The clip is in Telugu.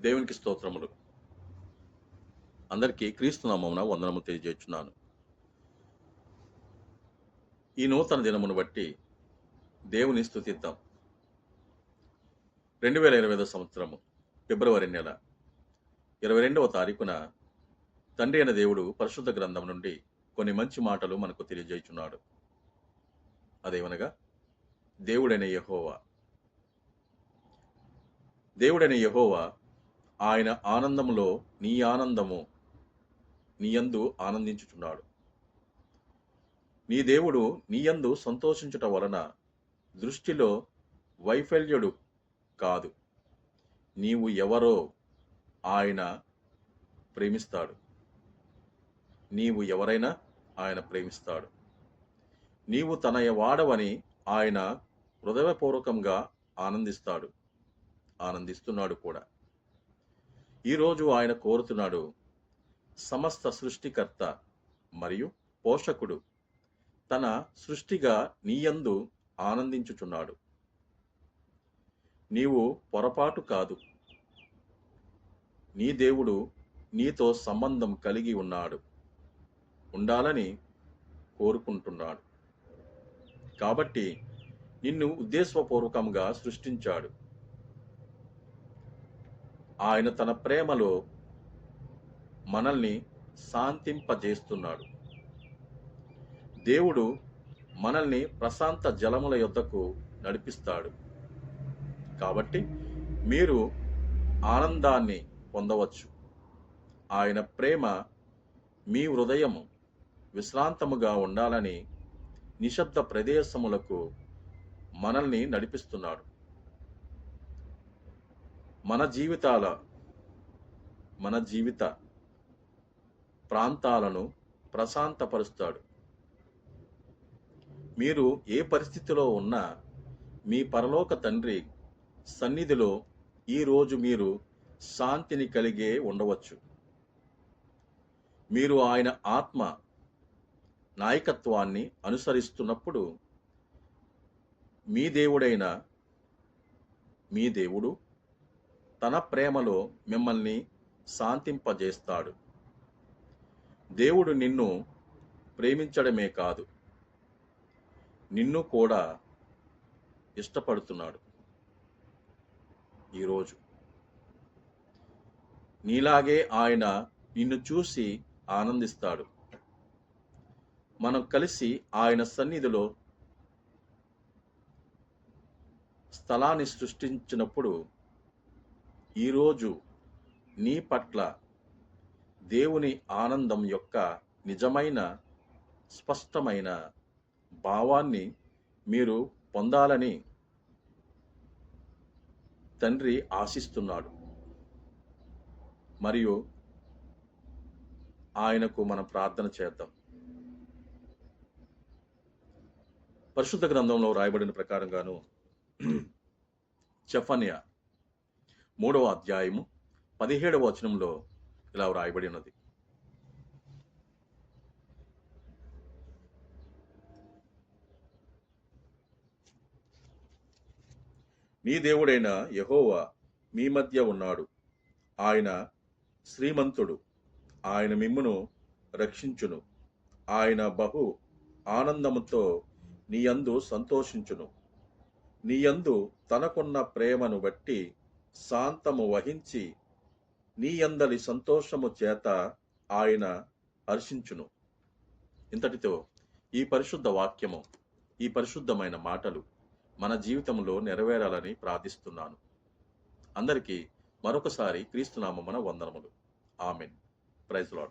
దేవునికి స్తోత్రములు. అందరికీ క్రీస్తునామమున వందనము తెలియజేస్తున్నాను. ఈ నూతన దినమును బట్టి దేవుని స్థుతిద్దాం రెండు వేల ఇరవై ఐదో సంవత్సరము ఫిబ్రవరి నెల ఇరవై రెండవ తారీఖున తండ్రి అయిన దేవుడు పరిశుద్ధ గ్రంథం నుండి కొన్ని మంచి మాటలు మనకు తెలియజేయుచున్నాడు. అదేమనగా దేవుడైన యహోవా. దేవుడైన యహోవా ఆయన ఆనందములో నీ ఆనందము నీయందు ఆనందించుచున్నాడు. నీ దేవుడు నీయందు సంతోషించుట వలన దృష్టిలో వైఫల్యుడు కాదు. నీవు ఎవరో ఆయన ప్రేమిస్తాడు. నీవు ఎవరైనా ఆయన ప్రేమిస్తాడు. నీవు తన వాడవని ఆయన హృదయపూర్వకంగా ఆనందిస్తాడు. ఆనందిస్తున్నాడు కూడా. ఈరోజు ఆయన కోరుతున్నాడు సమస్త సృష్టికర్త మరియు పోషకుడు తన సృష్టిగా నీయందు ఆనందించుచున్నాడు. నీవు పొరపాటు కాదు. నీ దేవుడు నీతో సంబంధం కలిగి ఉన్నాడు. ఉండాలని కోరుకుంటున్నాడు. కాబట్టి నిన్ను ఉద్దేశపూర్వకంగా సృష్టించాడు. ఆయన తన ప్రేమలో మనల్ని శాంతింపజేస్తున్నాడు. దేవుడు మనల్ని ప్రశాంత జలముల యొద్దకు నడిపిస్తాడు. కాబట్టి మీరు ఆనందాన్ని పొందవచ్చు. ఆయన ప్రేమ మీ హృదయము విశ్రాంతముగా ఉండాలని నిశ్శబ్ద ప్రదేశములకు మనల్ని నడిపిస్తున్నాడు. మన జీవితాల మన జీవిత ప్రాంతాలను ప్రశాంతపరుస్తాడు. మీరు ఏ పరిస్థితిలో ఉన్నా మీ పరలోక తండ్రి సన్నిధిలో ఈరోజు మీరు శాంతిని కలిగే ఉండవచ్చు. మీరు ఆయన ఆత్మ నాయకత్వాన్ని అనుసరిస్తున్నప్పుడు మీ దేవుడైన మీ దేవుడు తన ప్రేమలో మిమ్మల్ని శాంతింపజేస్తాడు. దేవుడు నిన్ను ప్రేమించడమే కాదు నిన్ను కూడా ఇష్టపడుతున్నాడు. ఈరోజు నీలాగే ఆయన నిన్ను చూసి ఆనందిస్తాడు. మనం కలిసి ఆయన సన్నిధిలో స్థలాన్ని సృష్టించినప్పుడు ఈరోజు నీ పట్ల దేవుని ఆనందం యొక్క నిజమైన స్పష్టమైన భావాన్ని మీరు పొందాలని తండ్రి ఆశిస్తున్నాడు. మరియు ఆయనకు మనం ప్రార్థన చేద్దాం. పరిశుద్ధ గ్రంథంలో రాయబడిన ప్రకారంగాను చెఫన్యా మూడవ అధ్యాయము పదిహేడవ వచనంలో ఇలా వ్రాయబడి ఉన్నది. నీ దేవుడైన యహోవా మీ మధ్య ఉన్నాడు. ఆయన శ్రీమంతుడు. ఆయన మిమ్మును రక్షించును. ఆయన బహు ఆనందముతో నీయందు సంతోషించును. నీయందు తనకున్న ప్రేమను బట్టి శాంతము వహించి నీయందలి సంతోషము చేత ఆయన హర్షించును. ఇంతటితో ఈ పరిశుద్ధ వాక్యము ఈ పరిశుద్ధమైన మాటలు మన జీవితంలో నెరవేరాలని ప్రార్థిస్తున్నాను. అందరికీ మరొకసారి క్రీస్తునామమున వందనములు. ఆమెన్. Praise lord